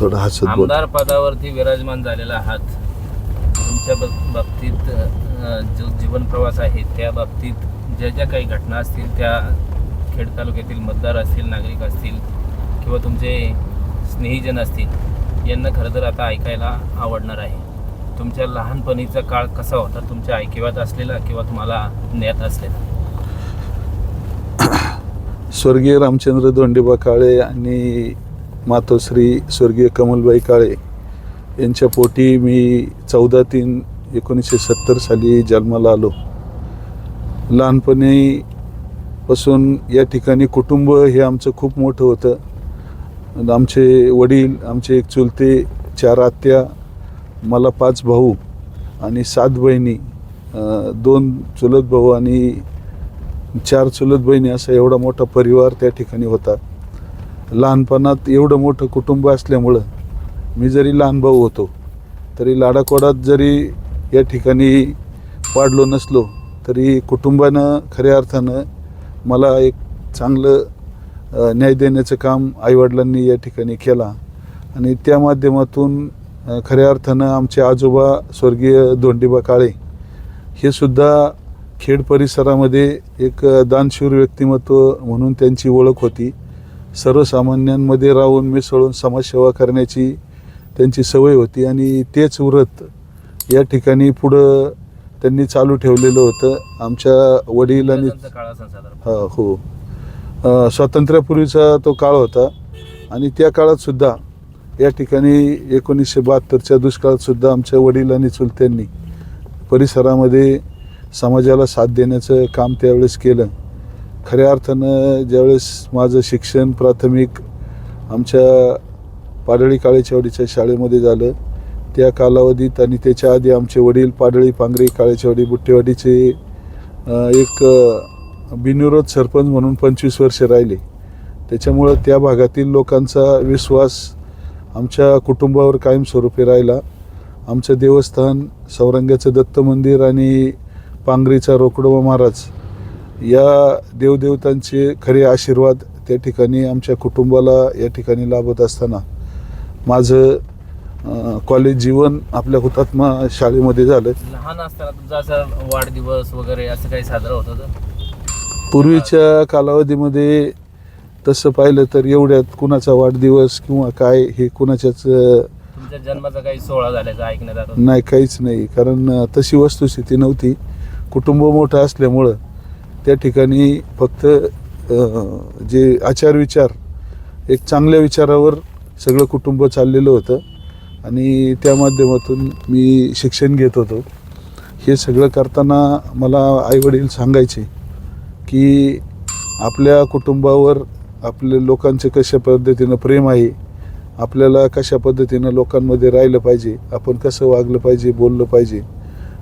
थोडा हसत बोल आमदार पदावरती विराजमान झालेला आहात तुमच्या बाबतीत अ, जो जीवन प्रवास आहे त्या बाबतीत ज्या ज्या काही घटना असतील त्या खेड तालुक्यातील मतदार असतील नागरिक असतील किंवा तुमचे स्नेहीजन असतील यांना खरं तर आता ऐकायला आवडणार आहे. तुमच्या लहानपणीचा काळ कसा होता? तुमच्या ऐकिवात असलेला किंवा तुम्हाला ज्ञात असलेला? स्वर्गीय रामचंद्र दोंडेबा काळे आणि मातोश्री स्वर्गीय कमलबाई काळे यांच्या पोटी मी चौदा तीन एकोणीसशे सत्तर साली जन्माला आलो. लहानपणी पासून या ठिकाणी कुटुंब हे आमचं खूप मोठं होतं. आमचे वडील आमचे एक चुलते चार आत्या मला पाच भाऊ आणि सात बहिणी दोन चुलत भाऊ आणि चार चुलत बहिणी असा एवढा मोठा परिवार त्या ठिकाणी होता. लहानपणात एवढं मोठं कुटुंब असल्यामुळं मी जरी लहान भाऊ होतो तरी लाडाकोडात जरी या ठिकाणी वाढलो नसलो तरी कुटुंबानं खऱ्या अर्थानं मला एक चांगलं न्याय देण्याचं काम आईवडिलांनी या ठिकाणी केला. आणि त्या माध्यमातून खऱ्या अर्थानं आमचे आजोबा स्वर्गीय धोंडीबा काळे हे सुद्धा खेड परिसरामध्ये एक दानशूर व्यक्तिमत्व म्हणून त्यांची ओळख होती. सर्वसामान्यांमध्ये राहून मिसळून समाजसेवा करण्याची त्यांची सवय होती आणि तेच व्रत या ठिकाणी पुढं त्यांनी चालू ठेवलेलं होतं. आमच्या वडील आणि हा हो. स्वातंत्र्यापूर्वीचा तो काळ होता आणि त्या काळात सुद्धा या ठिकाणी एकोणीसशे बहात्तरच्या दुष्काळात सुद्धा आमच्या वडील आणि चुलत्यांनी परिसरामध्ये समाजाला साथ देण्याचं काम त्यावेळेस केलं. खऱ्या अर्थानं ज्यावेळेस माझं शिक्षण प्राथमिक आमच्या पाडळी काळेचेवाडीच्या शाळेमध्ये झालं त्या कालावधीत आणि त्याच्या आधी आमचे वडील पाडळी पांगरी काळेचेवाडी बुट्टेवाडीचे एक बिनविरोध सरपंच म्हणून पंचवीस वर्षे राहिले. त्याच्यामुळं त्या भागातील लोकांचा विश्वास आमच्या कुटुंबावर कायमस्वरूपी राहिला. आमचं देवस्थान सौरंग्याचं दत्त मंदिर आणि पांगरीचा रोकडोबा महाराज या देवदेवतांचे खरे आशीर्वाद त्या ठिकाणी आमच्या कुटुंबाला या ठिकाणी लाभत असताना माझं कॉलेज जीवन आपल्या हुतात्मा शाळेमध्ये झालं लहान असताना तुमचा असं वाढदिवस वगैरे असं काही साजरा होतं का? पूर्वीच्या कालावधीमध्ये तसं पाहिलं तर एवढ्यात कुणाचा वाढदिवस किंवा काय हे कुणाच्याच जन्माचा काही सोहळा झाल्याचं ऐकण्यात आलं होतं. नाही काहीच नाही कारण तशी वस्तुस्थिती नव्हती कुटुंब मोठं असल्यामुळं त्या ठिकाणी फक्त जे आचार विचार एक चांगल्या विचारावर सगळं कुटुंब चाललेलं होतं. आणि त्या माध्यमातून मी शिक्षण घेत होतो. हे सगळं करताना मला आईवडील सांगायचे की आपल्या कुटुंबावर आपल्या लोकांचे कशा पद्धतीनं प्रेम आहे आपल्याला कशा पद्धतीनं लोकांमध्ये राहिलं पाहिजे आपण कसं वागलं पाहिजे बोललं पाहिजे.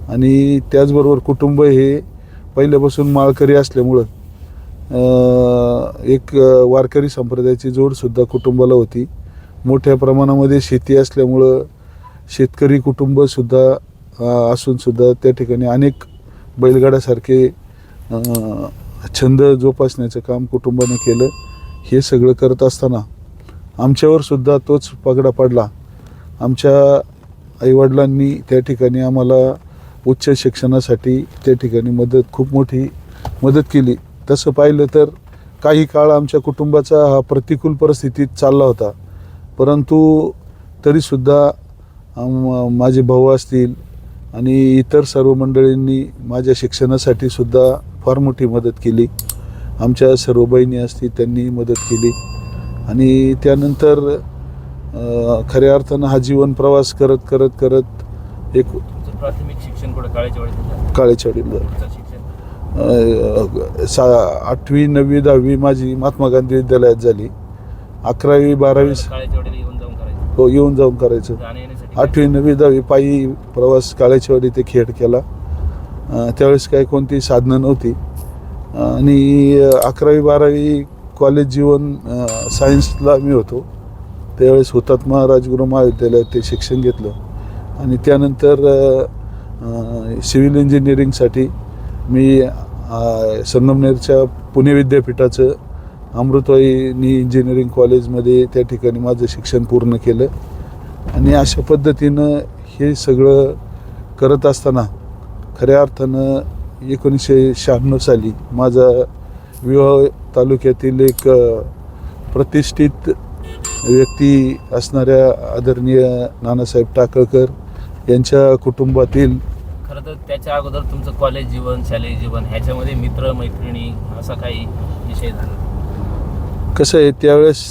आणि त्याचबरोबर कुटुंब हे पहिल्यापासून माळकरी असल्यामुळं एक वारकरी संप्रदायाची जोडसुद्धा कुटुंबाला होती. मोठ्या प्रमाणामध्ये शेती असल्यामुळं शेतकरी कुटुंबसुद्धा असूनसुद्धा त्या ठिकाणी अनेक बैलगाड्यासारखे छंद जोपासण्याचं काम कुटुंबाने केलं. हे सगळं करत असताना आमच्यावरसुद्धा तोच पगडा पडला. आमच्या आईवडिलांनी त्या ठिकाणी आम्हाला उच्च शिक्षणासाठी त्या ठिकाणी मदत खूप मोठी मदत केली. तसं पाहिलं तर काही काळ आमच्या कुटुंबाचा हा प्रतिकूल परिस्थितीत चालला होता. परंतु तरीसुद्धा माझे भाऊ असतील आणि इतर सर्व मंडळींनी माझ्या शिक्षणासाठी सुद्धा फार मोठी मदत केली. आमच्या सर्व बहिणी असतील त्यांनी मदत केली. आणि त्यानंतर खऱ्या अर्थानं हा जीवन प्रवास करत करत करत एक तुमचं प्राथमिक शिक्षण कुठं? शिक्षण? अ, सा आठवी नववी दहावी माझी महात्मा गांधी विद्यालयात झाली. अकरावी बारावी काळेच्या वेळेला येऊन जाऊन करायचं. हो येऊन जाऊन करायचं. जाण्या येण्यासाठी आठवी नववी दहावी पायी प्रवास काळेचवाडी ते खेड केला. अ, त्यावेळेस काही कोणती साधनं नव्हती. आणि अकरावी बारावी कॉलेज जीवन अ, सायन्सला मी होतो. त्यावेळेस हुतात्मा राजगुरू महाविद्यालयात ते शिक्षण घेतलं. आणि त्यानंतर सिव्हिल इंजिनिअरिंगसाठी मी संगमनेरच्या पुणे विद्यापीठाचं अमृतवाईनी इंजिनिअरिंग कॉलेजमध्ये त्या ठिकाणी माझं शिक्षण पूर्ण केलं. आणि अशा पद्धतीनं हे सगळं करत असताना खऱ्या अर्थानं एकोणीसशे शहाण्णव साली माझा विवाह तालुक्यातील एक प्रतिष्ठित व्यक्ती असणाऱ्या आदरणीय नानासाहेब टाकळकर यांच्या कुटुंबातील खरं तर त्याच्या अगोदर तुमचं कॉलेज जीवन शालेय जीवन ह्याच्यामध्ये मित्र मैत्रिणी असा काही विषय झाला? कसं आहे त्यावेळेस